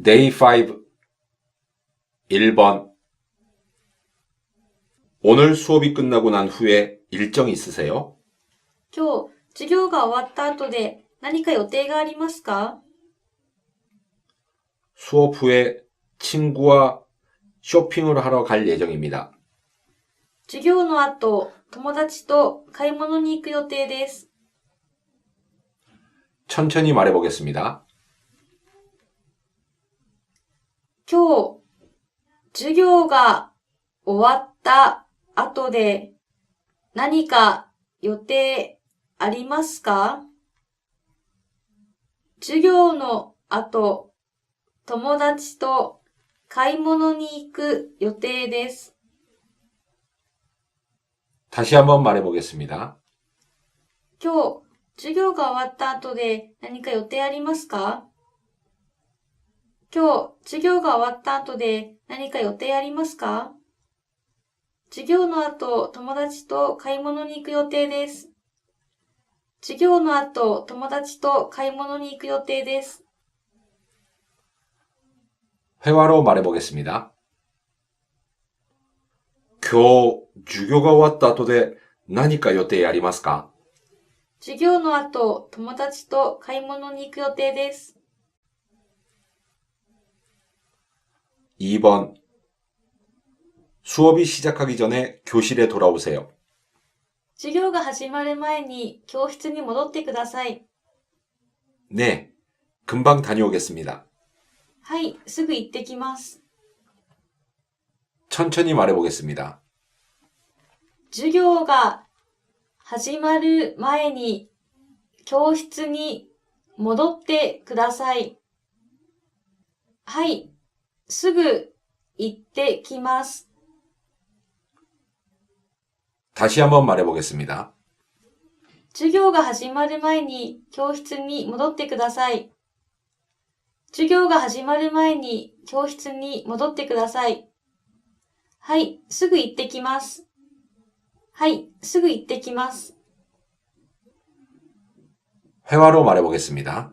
Day 5 1번 오늘 수업이 끝나고 난 후에 일정 있으세요? 今日、授業が終わった後で何か予定がありますか 수업 후에 친구와 쇼핑을 하러 갈 예정입니다. 授業の後、友達と買い物に行く予定です。 천천히 말해보겠습니다. 今日、授業が終わった後で何か予定ありますか授業の後、友達と買い物に行く予定です。 다시 한번 말해보겠습니다. 今日、授業が終わった後で何か予定ありますか 今日、授業が終わった後で何か予定ありますか授業の後、友達と買い物に行く予定です。授業の後、友達と買い物に行く予定です。 회화로 말해보겠습니다. 교 주교가 왔다 도대 나니까予定ありますか授業の後、友達と買い物に行く予定です。 2번 수업이 시작하기 전에 교실에 돌아오세요. 授業が始まる前に教室に戻ってください。 네, 금방 다녀오겠습니다. はい、すぐ行ってきます。 천천히 말해보겠습니다. 授業が始まる前に教室に戻ってください。はい、 すぐ行ってきます。 다시 한번 말해보겠습니다. 授業が始まる前に教室に戻ってください。授業が始まる前に教室に戻ってください。はい、すぐ行ってきます。はい、すぐ行ってきます。 회화로 말해보겠습니다.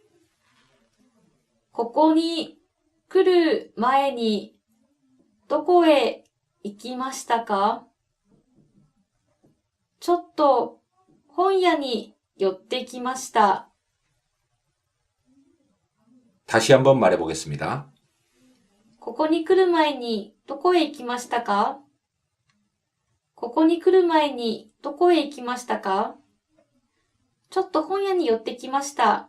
ここに来る前にどこへ行きましたかちょっと本屋に寄ってきました。 다시 한번 말해보겠습니다. ここに来る前にどこへ行きましたかここに来る前にどこへ行きましたかちょっと本屋に寄ってきました。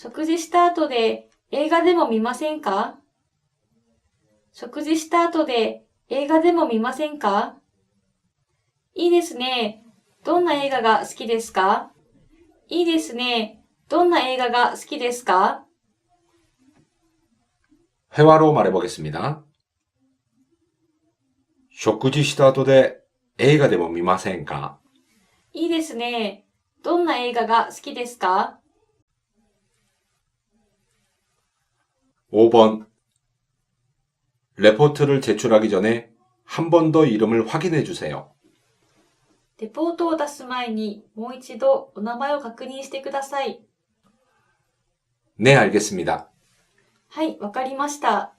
食事した後で映画でも見ませんか食事した後で映画でも見ませんかいいですね。どんな映画が好きですかいいですね。どんな映画が好きですか 회화로 말해보겠습니다. 食事した後で映画でも見ませんかいいですね。どんな映画が好きですか 5번 레포트를 제출하기 전에 한 번 더 이름을 확인해 주세요. レポートを出す前にもう一度お名前を確認してください。 네, 알겠습니다. はい、わかりました。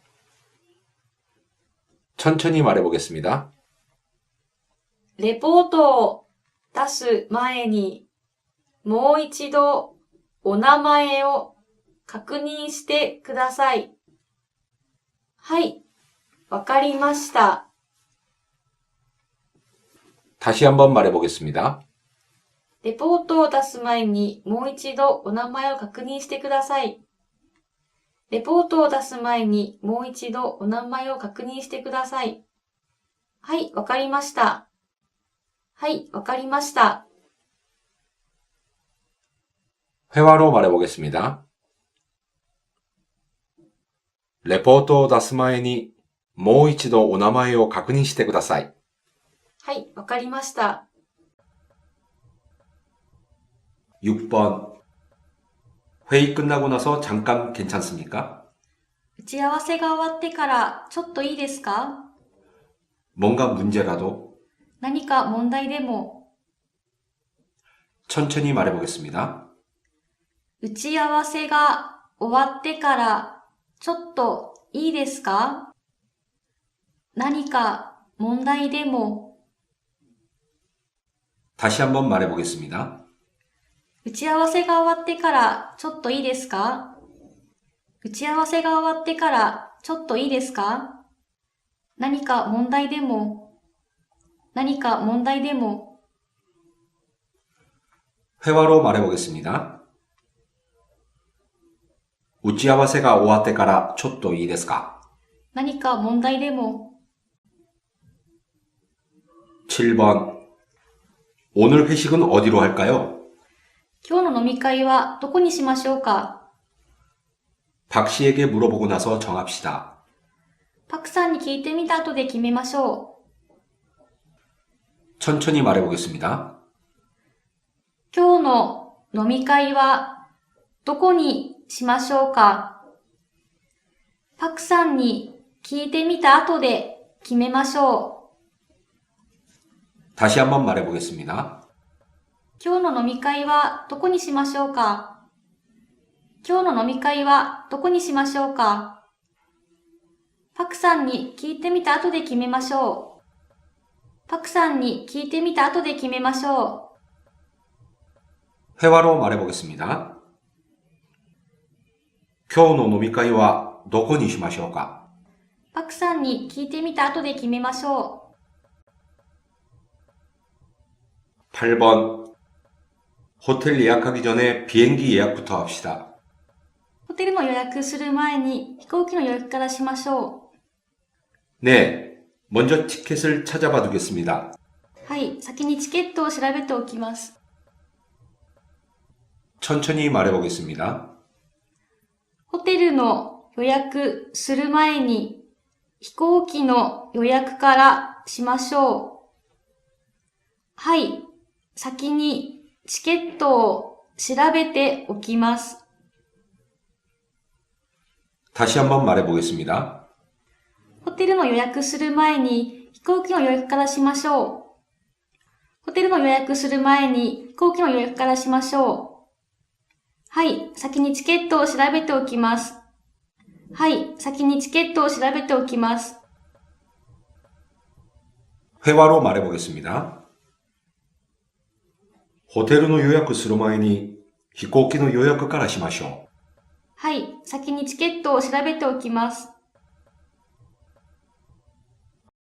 천천히 말해 보겠습니다. レポートを出す前にもう一度お名前を 確認してください。はい、わかりました。 다시 한번 말해 보겠습니다. レポートを出す前にもう一度お名前を確認してください。レポートを出す前にもう一度お名前を確認してください。はい、わかりました。はい、わかりました。 회화로 말해 보겠습니다. 레포트を出す前にもう一度お名前を確認してください。はい、わかりました。 6번 회의 끝나고 나서 잠깐 괜찮습니까? 打ち合わせが終わってからちょっといいですか 뭔가 문제라도 何か問題でも 천천히 말해 보겠습니다. 打ち合わせが終わってから ちょっといいですか何か問題でも 다시 한번 말해 보겠습니다. 打ち合わせが終わってからちょっといいですか打ち合わせが終わってからちょっといいですか何か問題でも何か問題でも 회화로 말해 보겠습니다. 打ち合わせが終わってからちょっといいですか何か問題でも 7번 오늘 회식은 어디로 할까요? 今日の飲み会はどこにしましょうか 박 씨에게 물어보고 나서 정합시다. パクさんに聞いてみた後で決めましょう。 천천히 말해 보겠습니다. 今日の飲み会はどこに しましょうかパクさんに聞いてみた後で決めましょう。 다시 한번 말해 보겠습니다. 今日の飲み会はどこにしましょうか今日の飲み会はどこにしましょうかパクさんに聞いてみた後で決めましょう。パクさんに聞いてみた後で決めましょう。 회화로 말해 보겠습니다. 今日の飲み会はどこにしましょうかパクさんに聞いてみた後で決めましょう。 8번 호텔 예약하기 전에 비행기 예약부터 합시다. ホテルの予約する前に飛行機の予約からしましょ 네, 먼저 티켓을 찾아봐 두겠습니다. う。はい、先にチケットを調べておきます。 천천히 말해 보겠습니다. ホテルの予約する前に飛行機の予約からしましょう。はい、先にチケットを調べておきます。 다시 한번 말해 보겠습니다. ホテルの予約する前に飛行機の予約からしましょう。ホテルの予約する前に飛行機の予約からしましょう。 はい、先にチケットを調べておきます。はい、先にチケットを調べておきます。 회화로 말해 보겠습니다. 호텔の予約する前に飛行機の予約からしましょう。はい、先にチケットを調べておきます。